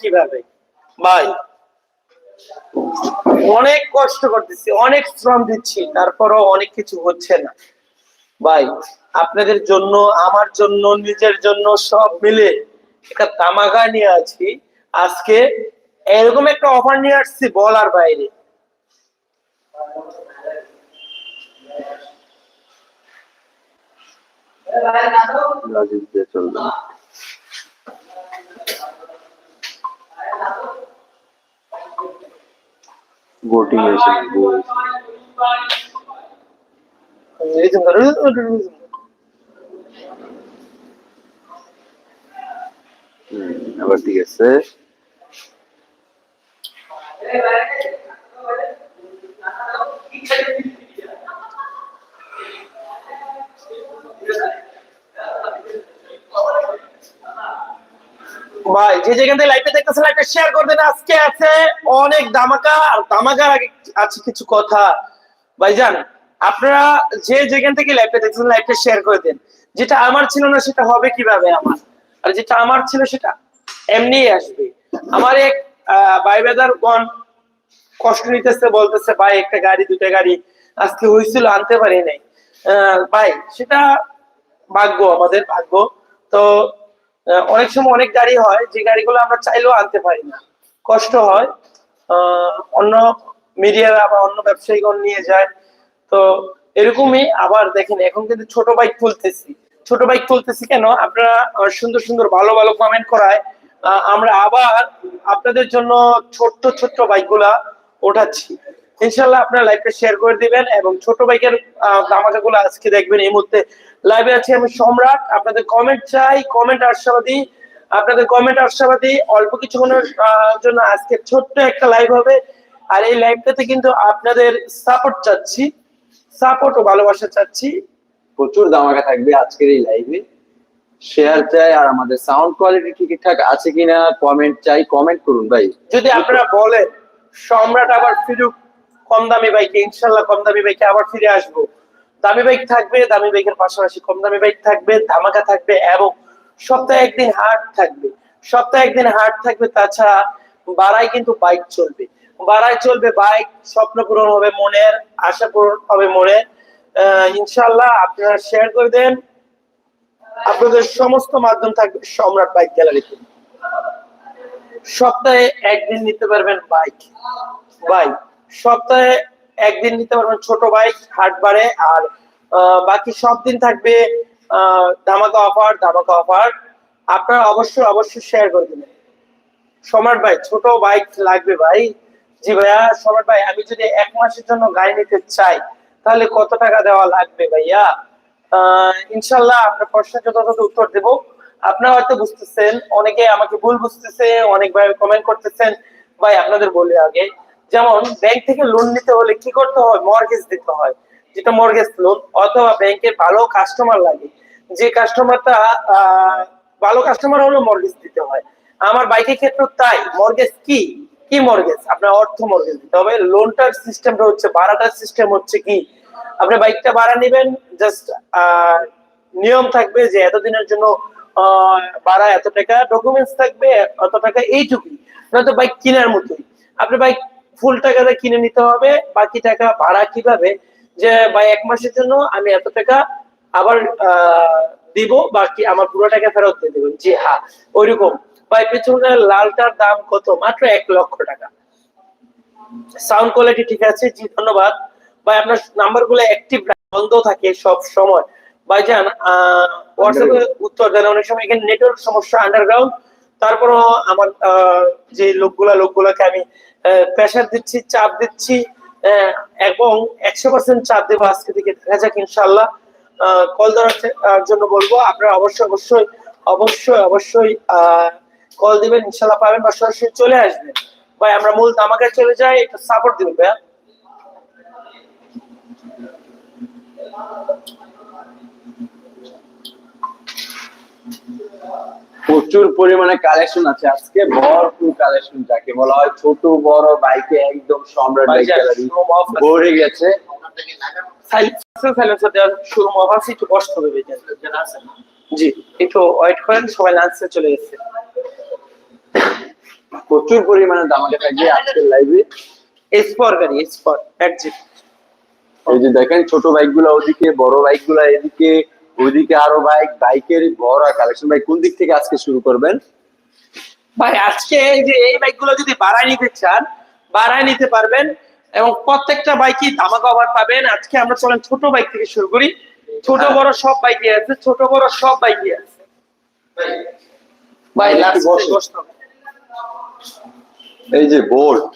কীভাবে? ভাই, অনেক কষ্ট করতেছি, অনেক শ্রম দিচ্ছি, তারপরও অনেক কিছু হচ্ছে না। ভাই, আপনাদের জন্য, আমার জন্য, নিজের জন্য সব মিলে একটা তামাকা নিয়ে আছি। আজকে এরকম একটা অফার নিয়ে আসছি বলার বাইরে। চলবে। না। বোটিং এসে রিজম করো, রিজম করো। আবার ঠিক আছে ভাই, যে যেখান থেকে লাইভে দেখতেছেন লাইভটা শেয়ার করে দেন। আজকে আছে অনেক দামাকা আর দামাকার আগে আছে কিছু কথা। ভাইজান, আপনারা যে যেখান থেকে লাইভটা দেখতেছেন লাইভটা শেয়ার করে দেন। যেটা আমার ছিল না, সেটা হবে কীভাবে আমার? আর যেটা আমার ছিল, সেটা এমনি আসবে। আমার এক ভাই বেদার গণ কষ্ট নিতেছে, বলতেছে, ভাই, একটা গাড়ি দুটা গাড়ি আজকে হয়েছিল আনতে পারি নাই। ভাই, সেটা ভাগ্য, আমাদের ভাগ্য। তো অনেক সময় অনেক গাড়ি হয়, যে গাড়িগুলো আমরা চাইলেও আনতে পারি না। কষ্ট হয়। অন্য মিডিয়ারা বা অন্য ব্যবসায়ীগণ নিয়ে যায়। তো এরকমই আবার দেখেন, এখন কিন্তু ছোট বাইক তুলতেছি। ছোট বাইক তুলতেছি কেন? আপনারা সুন্দর সুন্দর ভালো ভালো কমেন্ট করায়। আমরা আবার আপনাদের জন্য ছোট্ট ছোট্ট বাইকগুলা ওঠাচ্ছি। ইনশাল্লাহ আপনারা লাইভটা শেয়ার করে দিবেন এবং ছোট বাইকের দামাকা গুলো আজকে দেখবেন এই মুহূর্তে লাইভে আছি আমি সম্রাট। আপনাদের কমেন্ট চাই কমেন্ট আশাবাদী আপনাদের কমেন্ট আশাবাদী অল্প কিছুক্ষণের জন্য আজকে ছোট্ট একটা লাইভ হবে। আর এই লাইভটাতে কিন্তু আপনাদের সাপোর্ট চাচ্ছি। সাপোর্ট ও ভালোবাসা চাচ্ছি। প্রচুর দামাকা থাকবে আজকের এই লাইভে শেয়ার চাই আর আমাদের সাউন্ড কোয়ালিটি ঠিকঠাক আছে কিনা কমেন্ট চাই কমেন্ট করুন ভাই। যদি আপনারা বলেন সম্রাট আবার ফিরুক কম দামি বাইকে ইনশাল্লাহ কম দামি বাইকে আবার ফিরে আসব। দামি বাইক থাকবে দামি বাইকের পাশাপাশি কম দামি বাইক থাকবে ধামাকা থাকবে এবং সপ্তাহে একদিন হাট থাকবে। সপ্তাহে একদিন হাট থাকবে তাছাড়া বাড়াই কিন্তু বাইক চলবে। বাড়াই চলবে বাইক স্বপ্ন পূরণ হবে মনের আশা পূরণ হবে আহ, ইনশাল্লাহ আপনারা শেয়ার করে দেন। আপনাদের সমস্ত মাধ্যম থাকবে সম্রাট বাইক গ্যালারিতে সপ্তাহে একদিন নিতে পারবেন বাইক বাইক সপ্তাহে একদিন নিতে পারবেন ছোট বাইক হাট বাড়ে আর বাকি সব দিন থাকবে ধামাকা অফার ধামাকা অফার আপনারা অবশ্যই অবশ্যই শেয়ার করে দেবেন। সম্রাট ভাই, ছোট বাইক লাগবে ভাই। জি ভাইয়া সম্রাট ভাই, আমি যদি এক মাসের জন্য গাড়ি নিতে চাই, তাহলে কত টাকা দেওয়া লাগবে ভাইয়া? ইনশাল্লাহ আপনার প্রশ্নের যথাযথ উত্তর দেবো। আপনারা হয়তো বুঝতেছেন, অনেকে আমাকে ভুল বুঝতেছে, অনেক ভাই কমেন্ট করতেছেন। ভাই, আপনাদের বলি আগে। যেমন ব্যাংক থেকে লোন নিতে হলে কি করতে হয়? মর্গেজ দিতে হয়। যেটা মর্গেজ লোন অথবা ব্যাংকের ভালো কাস্টমার লাগে। যে কাস্টমারটা ভালো কাস্টমার হলে মর্গেজ দিতে হয়। আমার বাইকের ক্ষেত্রে তাই। মর্গেজ কি? কি মর্গেজ আপনার অর্থ মর্গেজ দিতে হবে। লোনটার সিস্টেমটা হচ্ছে, ভাড়াটার সিস্টেম হচ্ছে কি? আপনি বাইকটা ভাড়া নেবেন জাস্ট নিয়ম থাকবে যে এতদিনের জন্য ভাড়া এত টাকা ডকুমেন্টস থাকবে অত টাকা, এইটুকুই। নয়তো বাইক কেনার মতোই। আপনি বাইক ফুল টাকাটা কিনে নিতে হবে বাকি টাকা ভাড়া কীভাবে? যে ভাই এক মাসের জন্য আমি এত টাকা আবার দিব বাকি আমার পুরো টাকা ফেরত দিয়ে দেবেন। জি হ্যাঁ ওইরকম। ভাই পেছনের লালটার দাম কত? মাত্র এক লক্ষ টাকা। সাউন্ড কোয়ালিটি ঠিক আছে জি ধন্যবাদ। ভাই আপনার নাম্বারগুলো অ্যাক্টিভ বন্ধ থাকে সব সময়। ভাইজান হোয়াটসঅ্যাপে উত্তর দেন অনেক সময় এখানে নেটওয়ার্ক সমস্যা আন্ডারগ্রাউন্ড তারপরও আমার যে লোকগুলা, লোকগুলাকে আমি প্রেশার দিচ্ছি, চাপ দিচ্ছি এবং একশো পার্সেন্ট চাপ দেবো আজকে থেকে। দেখা যাক ইনশাল্লাহ কল ধরার জন্য বলব, আপনারা অবশ্যই অবশ্যই অবশ্যই অবশ্যই কল দিবেন ইনশাল্লাহ পাবেন বা সরাসরি চলে আসবেন। ভাই, আমরা মূল তামাকে চলে যাই, একটু সাপোর্ট দিবেন, ভাইয়া। প্রচুর পরিমাণে কালেকশন আছে। আজকে ভরপুর কালেকশন যাকে বলা হয় ছোট বড় বাইকে একদম সম্রাট বাইক গ্যালারি। ভরে গেছে। জি একটু ওয়েট করেন সবাই লাঞ্চে চলে এসেছে প্রচুর পরিমাণে থাকবে আজকের লাইভে স্পর গাড়ি স্পর একজিট এই যে দেখেন ছোট বাইকগুলা ওদিকে বড় বাইকগুলা এদিকে ওইদিকে আরও বাইক বাইকের ভরা কালেকশন ভাই কোন দিক থেকে আজকে শুরু করবেন? ভাই আজকে এই যে এই বাইকগুলো যদি ভাড়ায় নিতে চান ভাড়ায় নিতে পারবেন এবং প্রত্যেকটা বাইকই ধামাকা অফার পাবেন। আজকে আমরা চলেন ছোট বাইক থেকে শুরু করি। ছোট হ্যাঁ। বড় সব বাইকই আছে ছোট বড় সব বাইকই আছে। ভাই এই যে বোল্ট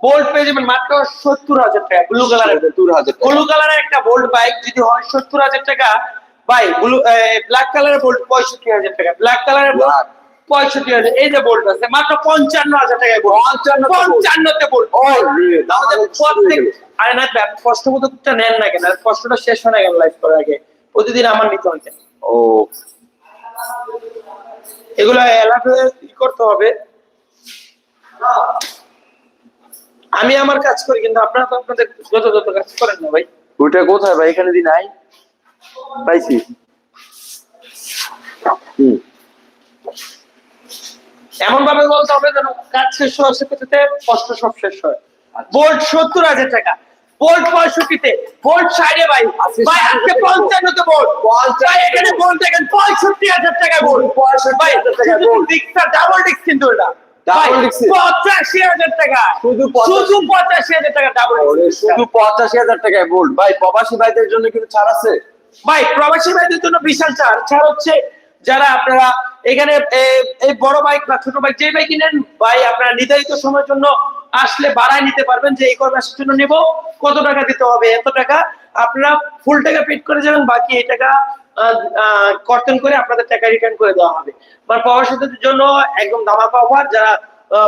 বোল্ট পেয়ে যাবেন মাত্র সত্তর হাজার টাকা ব্লু কালারের সত্তর হাজার ব্লু কালারের একটা বোল্ট বাইক যদি হয় সত্তর হাজার টাকা ভাই ব্লু ব্ল্যাক কালারের বোল্ট পঁয়ষট্টি হাজার টাকা। ব্ল্যাক কালারের বোল্ট পঁয়ষট্টি হাজার। এই যে বোল্ট আছে মাত্র পঞ্চান্ন হাজার টাকায় বোল্ট পঞ্চান্ন পঞ্চান্নতে বোল্ট হয়ে প্রত্যেক আরে না কষ্ট মতো নেন না কেন? কষ্টটা শেষ হয় না কেন লাইফ করার আগে? প্রতিদিন আমার নিতে হয়। ও। এগুলো অ্যালার্ট হয়ে করতে হবে। আমি আমার কাজ করি কিন্তু আপনারা তো আপনাদের যত যত কাজ করেন না ভাই। ওইটা কোথায় ভাই? এখানে দি নাই পাইছি। হুম। এমন ভাবে বলতে হবে যেন কাজ শেষ হওয়ার সাথে কষ্ট সব শেষ হয়। বোল্ট সত্তর হাজার টাকা বোল্ট পঁয়ষট্টিতে বোল্ট সাইডে ভাই ভাই আজকে 60 পঞ্চান্নতে বোল্ট ভাই এখানে বোল্ট দেখেন পঁয়ষট্টি হাজার টাকা বোল্ট ভাই শুধু ডাবল ডিস্ক কিন্তু এটা। ভাই? পঁচাশি হাজার টাকা। শুধু 85 শুধু পঁচাশি হাজার টাকা ডাবল শুধু পঁচাশি হাজার টাকায় বোল্ট ভাই প্রবাসী ভাইদের জন্য কিন্তু ছাড় আছে। ভাই, প্রবাসী ভাইদের জন্য বিশাল ছাড় ছাড় হচ্ছে যারা আপনারা এখানে এই বড় বাইক বা ছোট বাইক যে বাইক কিনেন, ভাই, আপনারা নির্ধারিত সময়ের জন্য আসলে বাড়ায় নিতে পারবেন যে এই কয় জন্য নেব। কত টাকা দিতে হবে, এত টাকা আপনারা ফুল টাকা পেড করে যাবেন বাকি এই টাকা কর্তন করে আপনাদের টাকা রিটার্ন করে দেওয়া হবে। মানে প্রবাসীদের জন্য একদম ধামাকা অফার যারা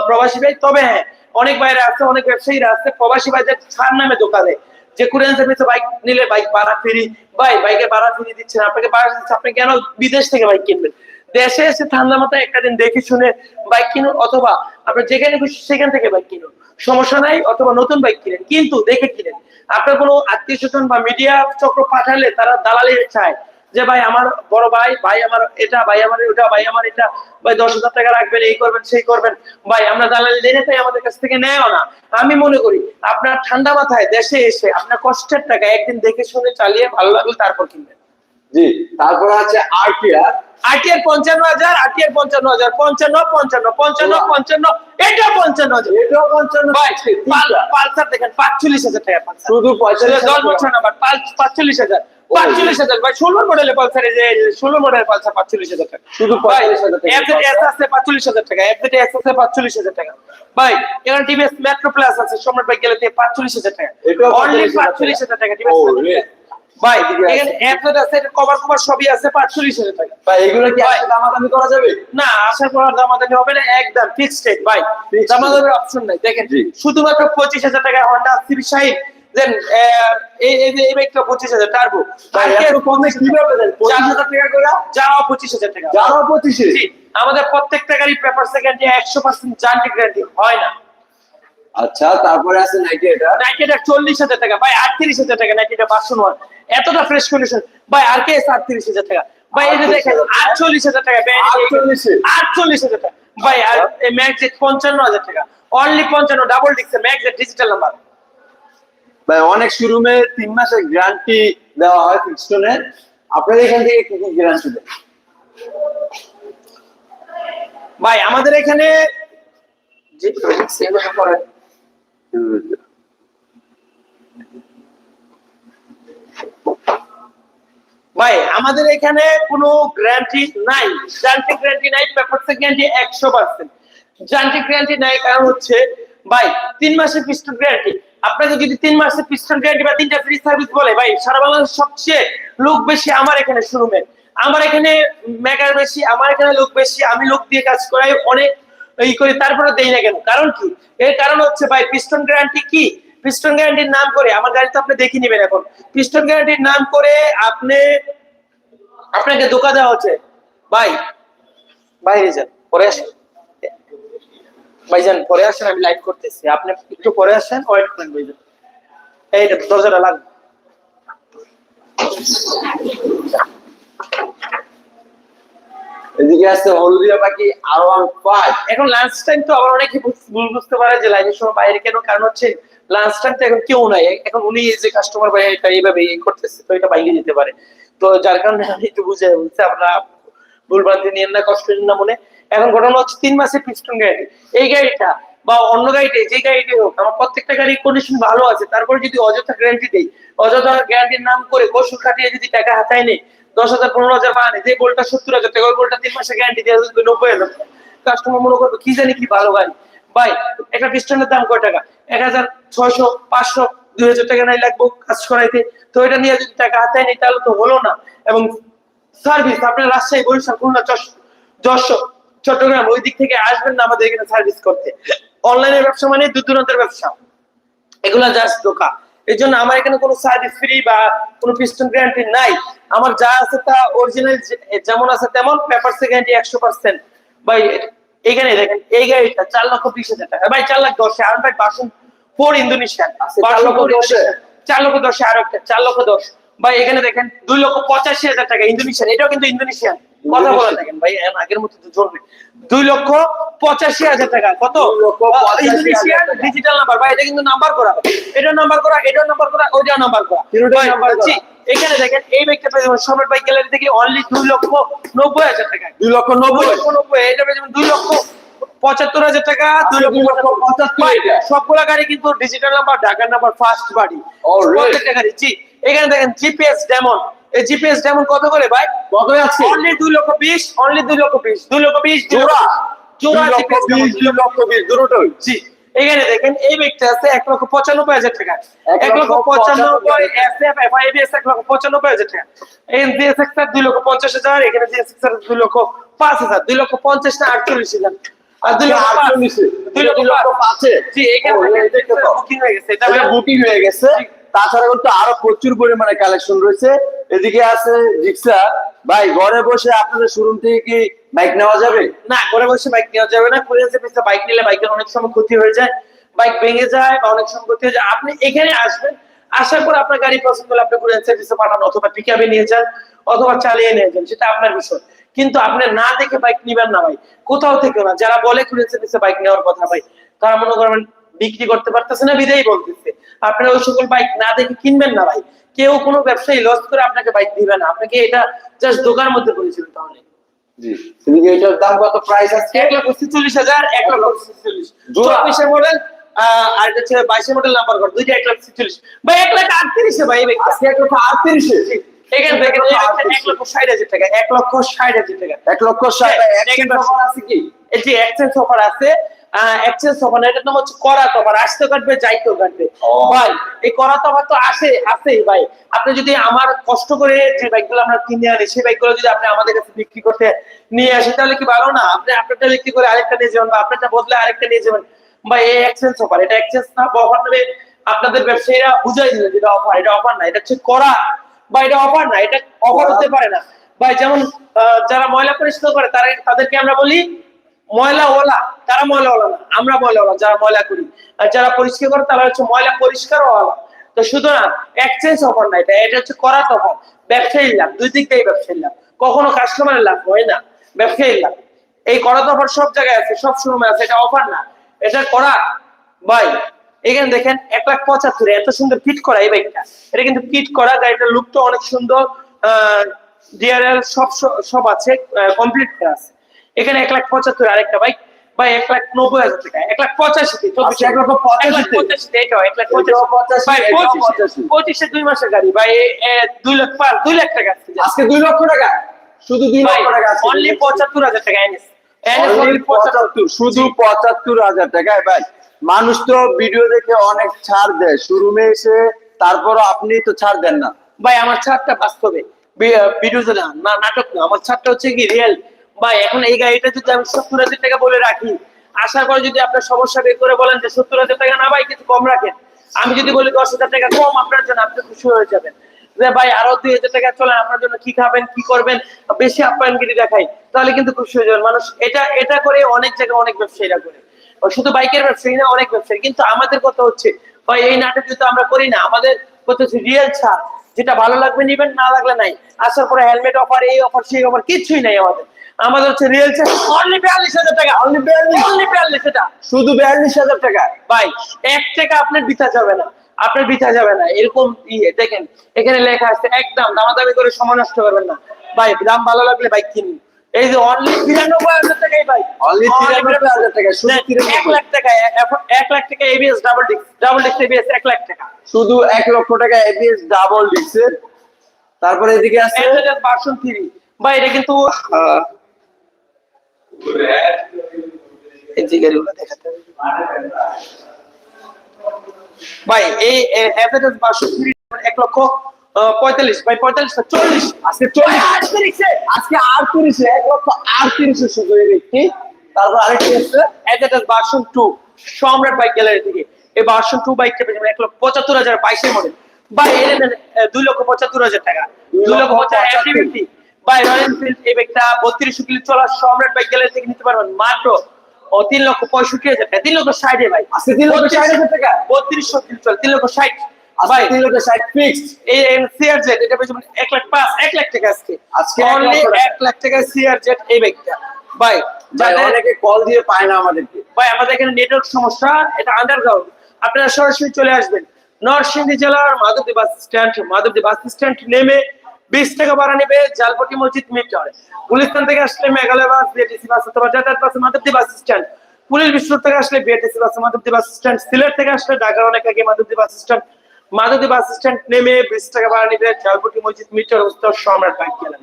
প্রবাসী ভাই, তবে হ্যাঁ অনেক বাইরে আছে, অনেক ব্যবসায়ীরা আছে, প্রবাসী ভাইদের ছাড় নামে দোকানে। যে কুরিয়ান সার্ভিসে বাইক নিলে বাইক ভাড়া ফ্রি ভাই বাইকে ভাড়া ফ্রি দিচ্ছেন, আপনাকে ভাড়া দিচ্ছে আপনি কেন বিদেশ থেকে বাইক কিনবেন? দেশে এসে ঠান্ডা মাথায় একটা দিন দেখে শুনে বাইক কিনুন, অথবা আপনি যেখানে খুশি সেখান থেকে বাইক কিনুন। সমস্যা নাই, অথবা নতুন বাইক কিনেন, কিন্তু দেখে কিনেন। আপনার কোনো আত্মীয় স্বজন বা মিডিয়া চক্র পাঠালে তারা দালালি চায় যে ভাই আমার বড় ভাই ভাই আমার এটা, ভাই আমার ওটা, ভাই আমার এটা, ভাই দশ হাজার টাকা রাখবেন, এই করবেন, সেই করবেন। ভাই, আমরা দালালি দেনে তাই আমাদের কাছ থেকে নেয়ও না। আমি মনে করি, আপনার ঠান্ডা মাথায় দেশে এসে আপনার কষ্টের টাকা একদিন দেখে শুনে চালিয়ে ভালো লাগল তারপর কিনবেন। জি তারপর আছে আরটিআর আটিয়ার পঞ্চান্ন হাজার আটিয়ার পঞ্চান্ন হাজার পঞ্চান্ন পঞ্চান্ন পঞ্চান্ন পঞ্চান্ন এটা পঞ্চান্ন হাজার। এটাও পঞ্চান্ন পাল- পালসার দেখেন পাঁচচল্লিশ হাজার টাকা শুধু পঁয়তাল্লিশ দশ বছর নাম্বার পাঁচচল্লিশ হাজার পাঁচচল্লিশ হাজার। ভাই ষোলো মডেলের পালসার এই যে ষোলো মডেলের পালসার পাঁচচল্লিশ হাজার টাকা। শুধু ভাই 45,000 টাকা। এফজেড এস আছে পাঁচচল্লিশ হাজার টাকা এফজেড এস আছে পাঁচচল্লিশ হাজার টাকা। ভাই এখানে টিভিএস মেট্রো প্লাস আছে সম্রাট বাইক গেলে পাঁচচল্লিশ হাজার টাকা। অনলি 45,000 পাঁচচল্লিশ হাজার টাকা টিভিএস রে ভাই। এখানে আছে কভার কভার সবই আছে পাঁচচল্লিশ হাজার টাকা। ভাই এগুলো কি। দামাদামি করা যাবে? না আশা করার দামাদামি হবে না একদম ফিক্সড রেট ভাই। দামাদামির অপশন নাই। দেখেন শুধুমাত্র পঁচিশ হাজার টাকা হন্ডা শাহিন দেন এই এই যে এই বাইকটা পঁচিশ হাজার টার্বো ভাই এত কমে কীভাবে দেন? পঁচিশ হাজার টাকা করে? যাওয়া পঁচিশ হাজার টাকা। যারা পঁচিশে? জি, আমাদের প্রত্যেকটা গাড়ি পেপার সেকেন্ডে একশো পার্সেন্ট যান্ত্রিক গ্যারান্টি হয় না। আচ্ছা তারপরে আছে নাকি এটা নাইকিটা চল্লিশ হাজার টাকা ভাই আটত্রিশ হাজার টাকা নাইকিটা পাঁচশো ওয়ান এতটা ফ্রেশ কন্ডিশন ভাই আর কে এসে আটত্রিশ হাজার টাকা ভাই যে দেখেন 38,000 আটচল্লিশ হাজার টাকা আটচল্লিশ হাজার টাকা ভাই আর ম্যাগজেট পঞ্চান্ন হাজার টাকা অনলি পঞ্চান্ন ডাবল ডিক্সে ম্যাগজেট ডিজিটাল নাম্বার ভাই অনেক শোরুমে তিন মাসের গ্যারান্টি দেওয়া হয় ফিক্সটনে আপনাদের এখান থেকে কি কি গ্যারান্টি দেন ভাই আমাদের এখানে জি, এগুলো করেন। ভাই, আমাদের এখানে কোনো গ্যারান্টি নাই। গ্যারান্টি নাই গ্যারান্টি একশো পার্সেন্ট গ্যারান্টি নাই, কারণ হচ্ছে, ভাই, তিন মাসের পিস্টন গ্যারান্টি আপনাকে যদি তিন মাসের পিস্টন গ্যারান্টি বা তিনটা ফ্রি সার্ভিস বলে, ভাই, সারা বাংলাদেশ সবচেয়ে লোক বেশি আমার এখানে শোরুমে আমার এখানে মেগার বেশি, আমার এখানে লোক বেশি, আমি লোক দিয়ে কাজ করাই অনেক এই করি তারপরে দেই না কেন? কারণ কি? এর কারণ হচ্ছে ভাই পিস্টন গ্যারান্টি কি? পিস্টন গ্যারান্টির নাম করে, আমার গাড়ি তো আপনি দেখে নেবেন এখন। পিস্টন গ্যারান্টির নাম করে আপনি, আপনাকে ধোকা দেওয়া হচ্ছে। ভাই, বাইরে যান, পরে আসেন। ভাইজান পরে আসেন, আমি লাইভ করতেছি। আপনি একটু পরে আসেন ওয়েট করেন ভাইজান এই দরজাটা লাগবে এদিকে আছে হলদিয়া পাখি আর ওয়ান এখন লাঞ্চ টাইম তো আবার অনেকে ভুল বুঝতে পারে যে লাইনের সময় বাইরে কেন? কারণ হচ্ছে লাঞ্চ টাইম তো এখন কেউ নাই। এখন উনি যে কাস্টমার ভাই এটা এইভাবে এই করতেছে, তো এটা বাইরে যেতে পারে। তো যার কারণে আমি একটু বুঝে বলছি আপনারা ভুলভ্রান্তি নিয়েন না, কষ্ট নিন না মনে। এখন ঘটনা হচ্ছে তিন মাসের পিস্টন গাড়ি এই গাড়িটা বা অন্য গাড়িতে যে গাড়িটি হোক, আমার প্রত্যেকটা গাড়ির কন্ডিশন ভালো আছে, তারপরে যদি অযথা গ্যারান্টি দেই অযথা গ্যারান্টির নাম করে কৌশল খাটিয়ে যদি টাকা হাতায় নেই দশ হাজার, পনেরো হাজার বাড়ানে যে বলটা সত্তর হাজার টাকা, ওই বলটা তিন মাসে গ্যারান্টি দেওয়া যাবে, নব্বই হাজার কাস্টমার মনে করবে, কি জানি কি ভালো গাড়ি ভাই, একটা পিস্টনের দাম কয় টাকা? এক হাজার, ছয়শো, পাঁচশো, দুই হাজার টাকা নাই লাগবো কাজ করাইতে। তো এটা নিয়ে যদি টাকা হাতায় নেই তাহলে তো হলো না। এবং সার্ভিস আপনার রাজশাহী, বরিশাল, খুলনা, যশ- চট্টগ্রাম, ওই দিক থেকে আসবেন না আমাদের এখানে সার্ভিস করতে। অনলাইনের ব্যবসা মানে দূর দূরান্তের ব্যবসা। এগুলা জাস্ট ধোকা এই জন্য আমার এখানে কোনো সার্ভিস ফ্রি বা কোনো পিস্টন গ্যারান্টি নাই। আমার যা আছে তা অরিজিনাল যেমন আছে তেমন পেপার গ্যারান্টি একশো পার্সেন্ট ভাই এখানে দেখেন এই গাড়িটা চার লক্ষ বিশ হাজার টাকা। ভাই চার লাখ দশে আর ভাই বাসন ফোর ইন্দোনেশিয়ান চার লক্ষ দশে? চার লক্ষ দশে আর একটা চার লক্ষ দশ। ভাই এখানে দেখেন দুই লক্ষ পঁচাশি হাজার টাকা ইন্দোনেশিয়ান এটাও কিন্তু ইন্দোনেশিয়ান কথা বলে দেখেন ভাই আগের মতো তো চলবে দুই লক্ষ পঁচাশি হাজার টাকা। কত? ইন্দোনেশিয়ান ডিজিটাল নাম্বার ভাই এটা কিন্তু নাম্বার করা। এটা নাম্বার করা এটা নাম্বার করা নাম্বার করা। নাম্বার এখানে দেখেন এই বাইকটা পেয়ে যাবেন সম্রাট বাইক গ্যালারি থেকে অনলি দুই লক্ষ নব্বই হাজার টাকা। দুই লক্ষ নব্বই লক্ষ নব্বই এটা পেয়ে যাবেন দুই লক্ষ পঁচাত্তর হাজার টাকা দুই লক্ষ। সবগুলা গাড়ি কিন্তু ডিজিটাল নাম্বার ঢাকার নাম্বার ফার্স্ট বাড়ি? প্রত্যেকটা গাড়ি জি এখানে দেখেন জিপিএস ডেমন এই জিপিএস ডেমন কত করে ভাই কত আছে অনলি দুই লক্ষ বিশ অনলি দুই লক্ষ বিশ দুই লক্ষ বিশ দুই জোড়া জোড়া ডেমন। দুই লক্ষ বিশ দুটোই জি এখানে দেখেন এই ব্যাগটা আছে এক লক্ষ পঁচানব্বই হাজার টাকা এক লক্ষ পঁচানব্বই এস এক লক্ষ পঁচানব্বই হাজার টাকা এখানে ডিএসএক্স আর দুই লক্ষ পঞ্চাশ হাজার এখানে ডিএসএক্স আর দুই লক্ষ পাঁচ হাজার দুই লক্ষ পঞ্চাশ না আটচল্লিশ হাজার আর দুই লক্ষ। আটচল্লিশে। দুই লক্ষ পাঁচ। জি এখানে বুকিং হয়ে গেছে এটা বুকিং হয়ে গেছে তাছাড়া কিন্তু আরও প্রচুর পরিমাণে কালেকশন রয়েছে। এদিকে আছে রিক্সা। ভাই, ঘরে বসে আপনাদের শোরুম থেকে কি বাইক নেওয়া যাবে? না, ঘরে বসে বাইক নেওয়া যাবে না। কুরিয়ার পিছনে বাইক নিলে বাইকের অনেক সময় ক্ষতি হয়ে যায়। বাইক ভেঙে যায় বা অনেক সময় ক্ষতি হয়ে যায়। আপনি এখানে আসবেন, আসার পর আপনার গাড়ি পছন্দ হলে আপনি কুরিয়ার সার্ভিসে পাঠান অথবা পিকআপে নিয়ে যান অথবা চালিয়ে নিয়ে যান, সেটা আপনার বিষয়। কিন্তু আপনি না দেখে বাইক নিবেন না ভাই। কোথাও থেকে না। যারা বলে কুরিয়ার সার্ভিসে বাইক নেওয়ার কথা ভাই, তারা মনে করেন বিক্রি করতে পারতেছে না বিদায় বলতেছে। আপনারা ওই সকল বাইক না দেখে কিনবেন না ভাই। কেউ কোনো ব্যবসায়ী লস করে আপনাকে বাইক দিবে না। আপনাকে এটা জাস্ট দোকানের মধ্যে করেছিলেন তাহলে। জি। এদিকে এটার দাম কত প্রাইস আছে? এক লক্ষ ছেচল্লিশ হাজার এক লক্ষ ছেচল্লিশ। চব্বিশের মডেল আর এটা হচ্ছে বাইশের মডেল নাম্বার কর দুইটা এক লাখ ছেচল্লিশ। ভাই এক লাখ আটত্রিশে ভাই আজকে এক লক্ষ আটত্রিশে? এখানে দেখেন এক লক্ষ ষাট হাজার টাকা এক লক্ষ ষাট হাজার টাকা। এক লক্ষ ষাট হ্যাঁ, আছে কি? এই যে এক্সচেঞ্জ অফার আছে এক্সচেঞ্জ অফার এটার নাম হচ্ছে করাত অফার আসতে কাটবে যাইতেও কাটবে। ভাই এই করাত অফার তো আসে আসেই ভাই। আপনি যদি আমার কষ্ট করে যে বাইকগুলো আমরা কিনে আনি সেই বাইকগুলো যদি আপনি আমাদের কাছে বিক্রি করতে নিয়ে আসেন তাহলে কি ভালো না? আপনি আপনারটা বিক্রি করে আরেকটা নিয়ে যাবেন বা আপনারটা বদলে আরেকটা নিয়ে যাবেন। বা এই এক্সচেঞ্জ অফার এটা এক্সচেঞ্জ না অফার নেবে আপনাদের ব্যবসায়ীরা বুঝাই দিলেন যেটা অফার এটা অফার না এটা হচ্ছে করা বা এটা অফার না এটা অফার হতে পারে না। ভাই যেমন যারা ময়লা পরিষ্কার করে তারা তাদেরকে আমরা বলি ময়লা ওলা তারা ময়লা ওলা না, আমরা ময়লা ওলা, যারা ময়লা করি। আর যারা পরিষ্কার করে, তারা হচ্ছে ময়লা পরিষ্কার ওলা তো সুতরাং এক্সচেঞ্জ অফার না এটা এটা হচ্ছে করা তফাৎ ব্যবসায়ী লাভ, দুই দিক থেকে ব্যবসায়ী লাভ। কখনো কাস্টমারের লাভ হয় না ব্যবসায়ী লাভ। এই করা তফাৎ সব জায়গায় আছে, সব শোরুমে আছে, এটা অফার না। এটা করা, ভাই, এখানে দেখেন, এক লাখ পঁচাত্তর, এত সুন্দর ফিট করা এই বাইকটা এটা কিন্তু ফিট করা, গাড়িটার লুকটা অনেক সুন্দর ডিআরএল সব সব আছে কমপ্লিট করা আছে। এখানে এক লাখ পঁচাত্তর আরেকটা বাইক বা এক লাখ নব্বই হাজার টাকা এক লাখ পঁচাশিতে চব্বিশ আচ্ছা, এক লক্ষ পঁচাশিতে? পঁচাশিতে এটাও এক লাখ পঁচাশি। পঁচাশি, দুই মাসের গাড়ি ভাই দুই লাখ পাঁচ দুই লাখ টাকা আজকে দুই লক্ষ টাকা? শুধু দুই ভাই লক্ষ টাকা অনলি পঁচাত্তর হাজার টাকা এনএস এনএস Only অনলি পঁচাত্তর। 75, শুধু পঁচাত্তর হাজার টাকায় ভাই। মানুষ তো ভিডিও দেখে অনেক ছাড় দেয়। শোরুমে এসে তারপরও আপনি তো ছাড় দেন না। ভাই আমার ছাড়টা বাস্তবে। ভিডিও না নাটক না। আমার ছাড়টা হচ্ছে কি রিয়েল ভাই, এখন এই গাড়িটা যদি আমি সত্তর হাজার টাকা বলে রাখি, আসার পরে যদি আপনার সমস্যা বের করে বলেন যে সত্তর হাজার টাকা না, ভাই, কিছু কম রাখেন। আমি যদি বলি দশ হাজার টাকা কম, আপনার জন্য আপনি খুশি হয়ে যাবেন। যে ভাই, আরও দুই হাজার টাকা আপনার জন্য কি খাবেন, কি করবেন, বেশি আপ্যায়নগিরি দেখাই, তাহলে কিন্তু খুশি হয়ে যাবেন। মানুষ এটা এটা করে অনেক জায়গায় অনেক ব্যবসায়ীরা করে। শুধু বাইকের ব্যবসায়ী না, অনেক ব্যবসায়ী। কিন্তু আমাদের কথা হচ্ছে, ভাই, এই নাটক যদি আমরা করি না, আমাদের কথা হচ্ছে রিয়েল ছাড়। যেটা ভালো লাগবে নিবেন, না লাগলে নাই। আসার পরে হেলমেট অফার এই অফার সেই অফার কিছুই নাই আমাদের। আমাদের হচ্ছে রিয়েল চেক অনলি বিয়াল্লিশ হাজার টাকা। অনলি বিয়াল্লিশ। অনলি বিয়াল্লিশ এটা। শুধু বিয়াল্লিশ হাজার টাকা। ভাই এক টাকা আপনার বিতা যাবে না। আপনার বিতা যাবে না। এরকম ইয়ে দেখেন এখানে লেখা আছে একদম দামাদামি করে সময় নষ্ট করবেন না। ভাই দাম ভালো লাগলে বাইক কিনুন। এই যে অনলি তিরানব্বই হাজার টাকাই ভাই। Only 93,000 টাকা, শুধু এক লাখ টাকা এক লাখ টাকা ABS double disc double disc ABS এক লাখ টাকা। শুধু এক লক্ষ টাকা এবিএস ডাবল ডিক্সের তারপরে এদিকে আছে ভার্সন থ্রি ভাই এটা কিন্তু এই যে গাড়িগুলো দেখাতে ভাই এই ভার্সন থ্রি এক লক্ষ পঁয়তাল্লিশ। ভাই পঁয়তাল্লিশ চল্লিশ? আজকে চল্লিশ। আজকে আর তিরিশে এক লক্ষ আর তিরিশে শুধু এই ব্যক্তি তারপর আরেকটি version two Samrat bike gallery থেকে। এই ভার্সন টু বাইকটা পেয়ে এক লক্ষ পঁচাত্তর হাজার বাইশের মডেল ভাই এনে দুই লক্ষ পঁচাত্তর হাজার টাকা। দুই লক্ষ পঁচাত্তর পঁচাত্তর। FD50 ভাই রয়্যাল এনফিল্ড এই বত্রিশশো কিলো চলা সম্রাট বাইক গ্যালারি থেকে নিতে পারবেন। মাত্র ও তিন লক্ষ পঁয়ষট্টি হাজার টাকা। তিন লক্ষ ষাটে ভাই। তিন লক্ষ ষাট হাজার টাকা? বত্রিশশো কিলো চলে তিন লক্ষ ষাট। ভাই তিন লক্ষ ষাট ফিক্সড এই সিআরজেড এটা পেয়ে এক লাখ পাঁচ এক লাখ টাকা আজকে। আজকে এক অনলি লক্ষ টাকা। এক লাখ টাকা সিআরজেড এই বাইকটা ভাই ভাই অনেকে কল দিয়ে পায় না আমাদেরকে। ভাই আমাদের এখানে নেটওয়ার্ক সমস্যা এটা আন্ডারগ্রাউন্ড আপনারা সরাসরি চলে আসবেন। নরসিংদী জেলার Madhabdi bus stand Madhabdi bus stand নেমে বিশ টাকা ভাড়া নেবে জালপটি মসজিদ মিটার গুলিস্তান থেকে আসলে মেঘালয় বাস বিএটিসি বাস অথবা যাতায়াত bus, Madhabdi bus stand. Police বিশ্বর থেকে আসলে BATC bus, Madhabdi bus stand. Sylhet থেকে আসলে ঢাকার অনেক আগে Madhabdi bus stand. Madhabdi bus stand নেমে বিশ টাকা ভাড়া নেবে জালপটি মসজিদ মিটার উত্তর সম্রাট বাইক গেলেন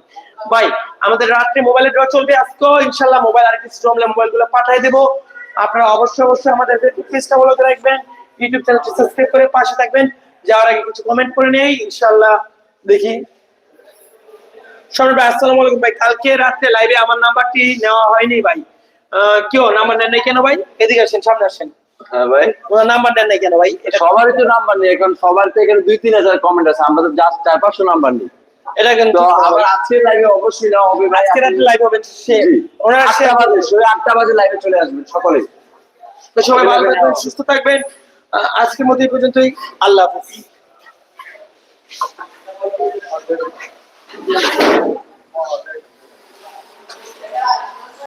ভাই, আমাদের রাত্রে মোবাইলের ড্র চলবে। আজকেও ইনশাল্লাহ মোবাইল আর কিছু জমলে মোবাইলগুলো পাঠিয়ে দেবো। আপনারা অবশ্যই অবশ্যই আমাদের ফেসবুক পেজটা ফলো করে রাখবেন। ইউটিউব চ্যানেলটি সাবস্ক্রাইব করে পাশে থাকবেন। যাওয়ার আগে কিছু কমেন্ট করে নেই। ইনশাল্লাহ দেখি সবাই আসসালামু আলাইকুম ভাই। কালকে রাত্রে লাইভে আমার নাম্বারটি নেওয়া হয়নি ভাই। কেউ নাম্বার নেন নাই কেন ভাই? এদিকে আসেন সামনে আসেন। হ্যাঁ ভাই। নাম্বার নেন নাই কেন ভাই? সবারই তো নাম্বার নেই এখন সবার তো এখানে দুই তিন হাজার কমেন্ট আছে আমরা তো জাস্ট চার পাঁচশো নাম্বার নেই। এটা কিন্তু আবার আজকে লাইভে অবশ্যই না হবে ভাই আজকে রাত্রে লাইভ হবেন সে ওনার আটটা বাজে সবাই আটটা বাজে লাইভে চলে আসবেন সকলে তো সবাই ভালো থাকবেন সুস্থ থাকবেন। আজকের মতো এই পর্যন্তই। আল্লাহ হাফিজ।